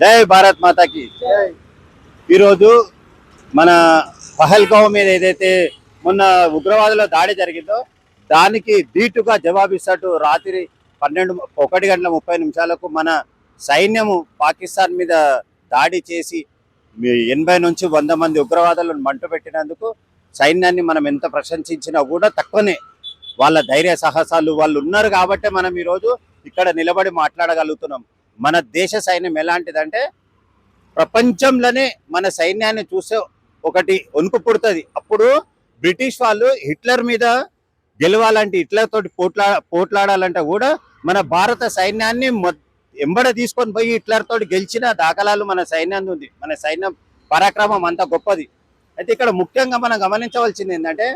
జై భారత్ మాతాకి ఈరోజు మన పహల్గావ్ మీద ఏదైతే మొన్న ఉగ్రవాదుల దాడి జరిగిందో దానికి ధీటుగా జవాబిస్తూ రాత్రి పన్నెండు ఒకటి గంటల ముప్పై నిమిషాలకు మన సైన్యము పాకిస్తాన్ మీద దాడి చేసి ఎనభై నుంచి వంద మంది ఉగ్రవాదులను మంటు పెట్టినందుకు సైన్యాన్ని మనం ఎంత ప్రశంసించినా కూడా తక్కువనే. వాళ్ళ ధైర్య సాహసాలు వాళ్ళు ఉన్నారు కాబట్టే మనం ఈరోజు ఇక్కడ నిలబడి మాట్లాడగలుగుతున్నాం. మన దేశ సైన్యం ఎలాంటిదంటే ప్రపంచంలోనే మన సైన్యాన్ని చూసే ఒకటి వణుకు పుడుతుంది. అప్పుడు బ్రిటిష్ వాళ్ళు హిట్లర్ మీద గెలవాలంటే హిట్లర్ తోటి పోట్లా పోట్లాడాలంటే కూడా మన భారత సైన్యాన్ని ఎంబడ తీసుకొని పోయి హిట్లర్ తోటి గెలిచిన దాఖలాలు మన సైన్యాన్ని ఉంది. మన సైన్యం పరాక్రమం అంత గొప్పది. అయితే ఇక్కడ ముఖ్యంగా మనం గమనించవలసింది ఏంటంటే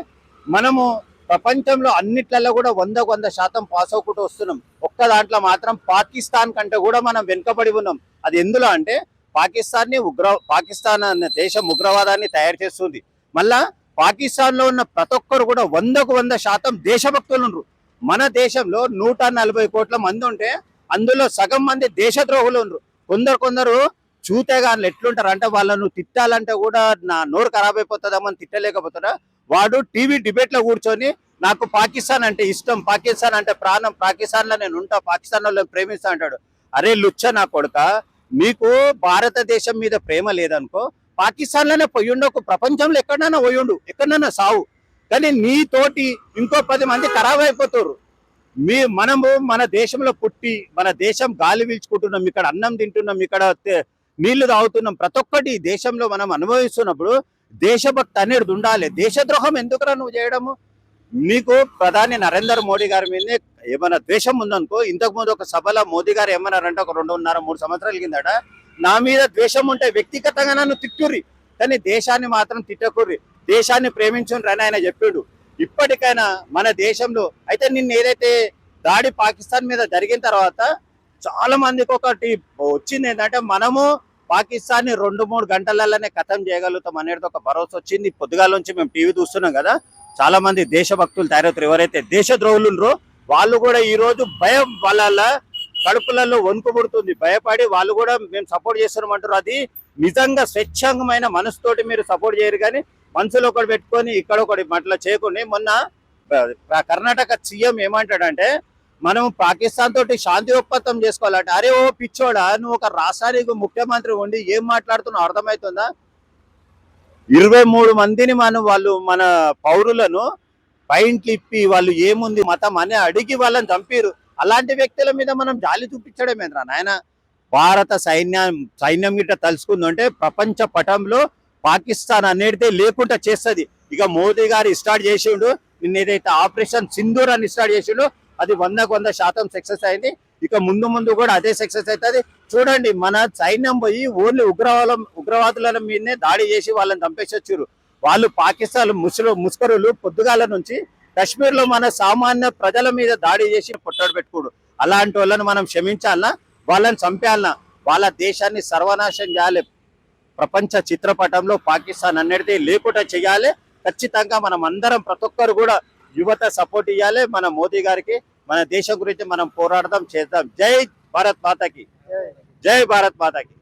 మనము ప్రపంచంలో అన్నిట్లలో కూడా వందకు వంద శాతం పాస్ అవ్వకుండా వస్తున్నాం. ఒక్క దాంట్లో మాత్రం పాకిస్తాన్ కంటే కూడా మనం వెనుకబడి ఉన్నాం. అది ఎందులో అంటే పాకిస్తాన్ని ఉగ్ర పాకిస్తాన్ అనే దేశం ఉగ్రవాదాన్ని తయారు చేస్తుంది. మళ్ళా పాకిస్తాన్లో ఉన్న ప్రతి ఒక్కరు కూడా వందకు వంద శాతం దేశభక్తులు ఉన్నారు. మన దేశంలో నూట నలభై కోట్ల మంది ఉంటే అందులో సగం మంది దేశద్రోహులు ఉన్నారు. కొందరు కొందరు చూతేగాన్లు ఎట్లుంటారు అంటే వాళ్ళను తిట్టాలంటే కూడా నా నోరు ఖరాబ్ అయిపోతుందామని తిట్టలేకపోతారా వాడు టీవీ డిబేట్లో కూర్చొని నాకు పాకిస్తాన్ అంటే ఇష్టం పాకిస్తాన్ అంటే ప్రాణం పాకిస్తాన్లో నేను ఉంటా పాకిస్తాన్లో ప్రేమిస్తా అంటాడు. అరే లుచ్చ నా కొడుక నీకు భారతదేశం మీద ప్రేమ లేదనుకో పాకిస్తాన్లోనే పోయిండు ఒక ప్రపంచంలో ఎక్కడైనా పోయిండు ఎక్కడైనా సావు. కానీ నీతోటి ఇంకో పది మంది ఖరాబ్ అయిపోతారు. మీ మనము మన దేశంలో పుట్టి మన దేశం గాలి పీల్చుకుంటున్నాం ఇక్కడ అన్నం తింటున్నాం ఇక్కడ నీళ్ళు తాగుతున్నాం ప్రతి ఒక్కటి దేశంలో మనం అనుభవిస్తున్నప్పుడు దేశభక్తి అనేది ఉండాలి దేశద్రోహం ఎందుకురా నువ్వు చేయడము? నీకు ప్రధాని నరేంద్ర మోడీ గారి మీదనే ఏమైనా ద్వేషం ఉందనుకో ఇంతకు ముందు ఒక సభలో మోదీ గారు ఏమన్నారంటే ఒక రెండున్నర మూడు సంవత్సరాల కిందట నా మీద ద్వేషం ఉంటే వ్యక్తిగతంగా నన్ను తిట్టుర్రి. కానీ దేశాన్ని మాత్రం తిట్టకుర్రి. దేశాన్ని ప్రేమించుండ్రని ఆయన చెప్పాడు. ఇప్పటికైనా మన దేశంలో అయితే నిన్న ఏదైతే దాడి పాకిస్తాన్ మీద జరిగిన తర్వాత చాలా మందికి ఒకటి వచ్చింది ఏంటంటే మనము పాకిస్తాన్ని రెండు మూడు గంటలలోనే ఖతం చేయగలుగుతాం అనేది ఒక భరోసా వచ్చింది. పొద్దుగాల నుంచి మేము టీవీ చూస్తున్నాం కదా. చాలా మంది దేశభక్తులు తయారవుతారు ఎవరైతే దేశద్రోహులు ఉన్నారో వాళ్ళు కూడా ఈ రోజు భయం వాళ్ళ కడుపులలో వణుకు పుడుతుంది. భయపడి వాళ్ళు కూడా మేము సపోర్ట్ చేస్తున్నాం అంటారు అది నిజంగా స్వచ్ఛంగమైన మనసుతోటి మీరు సపోర్ట్ చేయరు కానీ మనసులో ఒకటి పెట్టుకొని ఇక్కడ ఒకటి అట్లా చేయకుండా మొన్న కర్ణాటక సీఎం ఏమంటాడంటే మనం పాకిస్తాన్ తోటి శాంతి ఒప్పందం చేసుకోవాలంటే అరే ఓ పిచ్చోడా నువ్వు ఒక రాష్ట్రానికి ముఖ్యమంత్రి ఉండి ఏం మాట్లాడుతున్నావు? అర్థమవుతుందా? ఇరవై మూడు మందిని మనం వాళ్ళు మన పౌరులను పైంట్లు ఇప్పి వాళ్ళు ఏముంది మతం అని అడిగి వాళ్ళని చంపారు. అలాంటి వ్యక్తుల మీద మనం జాలి చూపించడమేంద్రా నాయన? భారత సైన్యం సైన్యం గిట్ట తలుసుకుందంటే ప్రపంచ పటంలో పాకిస్తాన్ అనేటిదే లేకుండా చేస్తది. ఇక మోదీ గారు స్టార్ట్ చేసిండు నిన్న ఏదైతే ఆపరేషన్ సింధూర్ అని స్టార్ట్ చేసిండు అది వందకు వంద శాతం సక్సెస్ అయింది. ఇక ముందు ముందు కూడా అదే సక్సెస్ అవుతుంది. చూడండి మన సైన్యం పోయి ఓన్లీ ఉగ్రవాద ఉగ్రవాదుల మీదనే దాడి చేసి వాళ్ళని చంపేసొచ్చారు వాళ్ళు పాకిస్తాన్ ముసులు ముస్కరులు పొద్దుగాల నుంచి కశ్మీర్లో మన సామాన్య ప్రజల మీద దాడి చేసి పొట్టాడు పెట్టుకోడు. అలాంటి వాళ్ళని మనం క్షమించాలనా? వాళ్ళని చంపేయాలనా? వాళ్ళ దేశాన్ని సర్వనాశం చేయాలి. ప్రపంచ చిత్రపటంలో పాకిస్తాన్ అన్నిటిది లేకుండా చేయాలి. ఖచ్చితంగా మనం అందరం ప్రతి ఒక్కరు కూడా యువత సపోర్ట్ ఇవ్వాలి మన మోదీ గారికి మన దేశం గురించి మనం పోరాడదాం చేద్దాం. జై భారత్ మాతకి. జై. భారత్ మాతకి.